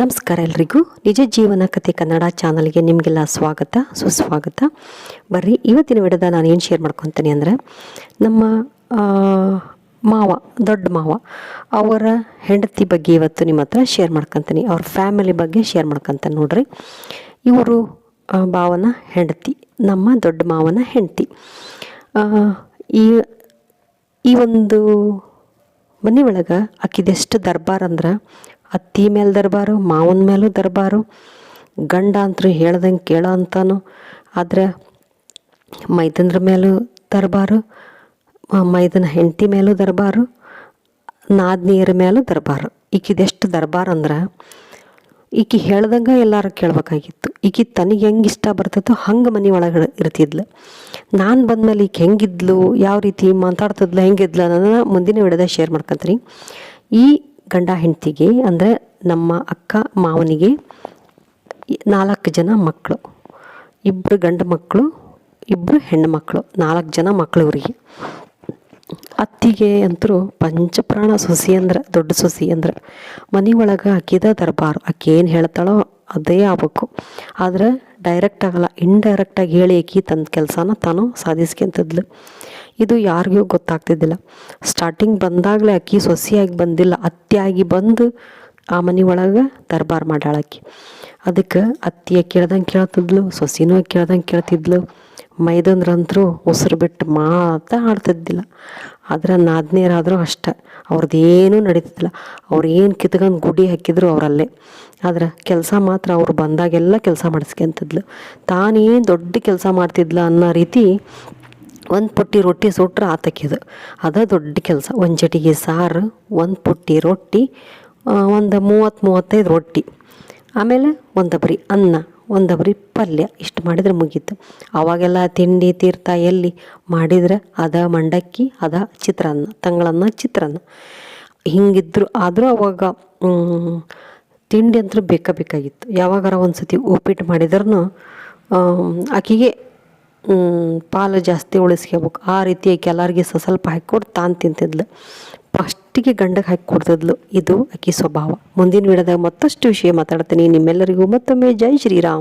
ನಮಸ್ಕಾರ ಎಲ್ರಿಗೂ. ನಿಜ ಜೀವನ ಕಥೆ ಕನ್ನಡ ಚಾನಲ್ಗೆ ನಿಮಗೆಲ್ಲ ಸ್ವಾಗತ, ಸುಸ್ವಾಗತ. ಬರ್ರಿ, ಇವತ್ತಿನ ವಿಡದ ನಾನು ಏನು ಶೇರ್ ಮಾಡ್ಕೊತೀನಿ ಅಂದರೆ, ನಮ್ಮ ಮಾವ, ದೊಡ್ಡ ಮಾವ, ಅವರ ಹೆಂಡತಿ ಬಗ್ಗೆ ಇವತ್ತು ನಿಮ್ಮ ಹತ್ರ ಶೇರ್ ಮಾಡ್ಕೊತೀನಿ. ಅವ್ರ ಫ್ಯಾಮಿಲಿ ಬಗ್ಗೆ ಶೇರ್ ಮಾಡ್ಕೊತಾನೆ ನೋಡ್ರಿ. ಇವರು ಭಾವನ ಹೆಂಡತಿ, ನಮ್ಮ ದೊಡ್ಡ ಮಾವನ ಹೆಂಡತಿ. ಈ ಈ ಒಂದು ಮನೆ ಒಳಗೆ ಆಕಿದೆಷ್ಟು ದರ್ಬಾರ್ ಅಂದ್ರೆ ಅತ್ತಿ ಮೇಲೆ ದರ್ಬಾರು, ಮಾವನ ಮೇಲೂ ದರ್ಬಾರು. ಗಂಡ ಅಂತರೂ ಹೇಳ್ದಂಗೆ ಕೇಳೋ ಅಂತಾನು. ಆದ್ರೆ ಮೈದಂದ್ರ ಮೇಲೂ ದರ್ಬಾರು ಮೈದನ ಹೆಂಡತಿ ಮೇಲೂ ದರ್ಬಾರು, ನಾದ್ನಿಯರ ಮೇಲೂ ದರ್ಬಾರು. ಈಕಿದೆಷ್ಟು ದರ್ಬಾರ್ ಅಂದ್ರೆ, ಈಕಿ ಹೇಳ್ದಂಗೆ ಎಲ್ಲರೂ ಕೇಳಬೇಕಾಗಿತ್ತು. ಈಕಿ ತನಗೆ ಹೆಂಗೆ ಇಷ್ಟ ಬರ್ತೈತೋ ಹಂಗೆ ಮನೆ ಒಳಗಡೆ ಇರ್ತಿದ್ಲು. ನಾನು ಬಂದಮೇಲೆ ಈಕೆ ಹೆಂಗಿದ್ಲು, ಯಾವ ರೀತಿ ಮಾತಾಡ್ತಿದ್ಲು, ಹೆಂಗಿದ್ಲು ಅನ್ನೋದನ್ನ ಮುಂದಿನ ವಿಡಿಯೋದಾಗ ಶೇರ್ ಮಾಡ್ಕೊತೀನಿ. ಈ ಗಂಡ ಹೆಂಡತಿಗೆ ಅಂದರೆ ನಮ್ಮ ಅಕ್ಕ ಮಾವನಿಗೆ ನಾಲ್ಕು ಜನ ಮಕ್ಕಳು ಇಬ್ಬರು ಗಂಡು ಮಕ್ಕಳು ಇಬ್ಬರು ಹೆಣ್ಣು ಮಕ್ಕಳು ನಾಲ್ಕು ಜನ ಮಕ್ಕಳು ಅವರಿಗೆ ಅತ್ತಿಗೆ ಅಂತರೂ ಪಂಚಪ್ರಾಣ ಸೊಸಿ ಅಂದ್ರೆ, ದೊಡ್ಡ ಸೊಸಿ ಅಂದ್ರೆ, ಮನೆ ಒಳಗೆ ಅಕ್ಕಿದ ದರ್ಬಾರು. ಆಕೆ ಏನು ಹೇಳ್ತಾಳೋ ಅದೇ ಆಗ್ಬೇಕು. ಆದ್ರೆ ಡೈರೆಕ್ಟ್ ಆಗಲ್ಲ ಇಂಡೈರೆಕ್ಟಾಗಿ ಹೇಳಿ ಆಕಿ ತನ್ನ ಕೆಲಸನ ತಾನು ಸಾಧಿಸ್ಕೊಂತದ್ಲು. ಇದು ಯಾರಿಗೂ ಗೊತ್ತಾಗ್ತಿದ್ದಿಲ್ಲ. ಸ್ಟಾರ್ಟಿಂಗ್ ಬಂದಾಗಲೇ ಅಕ್ಕಿ ಸೊಸೆಯಾಗಿ ಬಂದಿಲ್ಲ. ಅತ್ತಿಯಾಗಿ ಬಂದು ಆ ಮನೆ ಒಳಗೆ ದರ್ಬಾರ್ ಮಾಡ್ಯಾಳಕ್ಕಿ ಅದಕ್ಕೆ ಅತ್ತಿಯ ಕೇಳ್ದಂಗೆ ಕೇಳ್ತಿದ್ಲು, ಸೊಸಿನೂ ಕೇಳ್ದಂಗೆ ಕೇಳ್ತಿದ್ಲು. ಮೈದಂದ್ರಂತರೂ ಉಸಿರು ಬಿಟ್ಟು ಮಾತಾ ಆಡ್ತಿದ್ದಿಲ್ಲ. ಆದ್ರೆ ನಾದ್ನೇರಾದರೂ ಅಷ್ಟೆ. ಅವ್ರದ್ದೇನೂ ನಡೀತಿದ್ದಿಲ್ಲ. ಅವ್ರು ಏನು ಕಿತ್ಕೊಂಡು ಗುಡಿ ಹಾಕಿದ್ರು ಅವರಲ್ಲೇ. ಆದ್ರೆ ಕೆಲಸ ಮಾತ್ರ ಅವ್ರು ಬಂದಾಗೆಲ್ಲ ಕೆಲಸ ಮಾಡಿಸ್ಕೊಂತಿದ್ಲು. ತಾನೇನು ದೊಡ್ಡ ಕೆಲಸ ಮಾಡ್ತಿದ್ಲ ಅನ್ನೋ ರೀತಿ ಒಂದು ಪುಟ್ಟಿ ರೊಟ್ಟಿ ಸುಟ್ರೆ ಆತಕ್ಕಿದು ಅದು ದೊಡ್ಡ ಕೆಲಸ. ಒಂದು ಜಟಿಗೆ ಸಾರು, ಒಂದು ಪುಟ್ಟಿ ರೊಟ್ಟಿ ಒಂದು ಮೂವತ್ತು ಮೂವತ್ತೈದು ರೊಟ್ಟಿ. ಆಮೇಲೆ ಒಂದು ಅನ್ನ, ಒಂದು ಪಲ್ಯ. ಇಷ್ಟು ಮಾಡಿದ್ರೆ ಮುಗೀತು. ಅವಾಗೆಲ್ಲ ತಿಂಡಿ, ತೀರ್ಥ ಎಲ್ಲಿ ಮಾಡಿದ್ರೆ ಅದ ಮಂಡಕ್ಕಿ, ಅದ ಚಿತ್ರಾನ್ನ, ತಂಗಳನ್ನ ಚಿತ್ರಾನ್ನ. ಹಿಂಗಿದ್ರು ಆದರೂ ಅವಾಗ ತಿಂಡಿ ಅಂತೂ ಬೇಕಾ ಬೇಕಾಗಿತ್ತು. ಯಾವಾಗಾರ ಒಂದು ಸತಿ ಉಪ್ಪಿಟ್ಟು ಮಾಡಿದ್ರೂ ಆಕಿಗೆ ಪಾಲು ಜಾಸ್ತಿ ಉಳಿಸ್ಕೋಬೇಕು. ಆ ರೀತಿ ಆಕೆ ಎಲ್ಲರಿಗೆ ಸ್ವಲ್ಪ ಹಾಕಿಕೊಟ್ಟು ತಾನು ತಿಂತಿದ್ಲು. ಫಸ್ಟಿಗೆ ಗಂಡಕ್ಕೆ ಹಾಕಿ ಕೊಡ್ತಿದ್ಲು. ಇದು ಅಕ್ಕಿ ಸ್ವಭಾವ. ಮುಂದಿನ ವಿಡದಾಗ ಮತ್ತಷ್ಟು ವಿಷಯ ಮಾತಾಡ್ತೀನಿ. ನಿಮ್ಮೆಲ್ಲರಿಗೂ ಮತ್ತೊಮ್ಮೆ ಜೈ ಶ್ರೀರಾಮ್.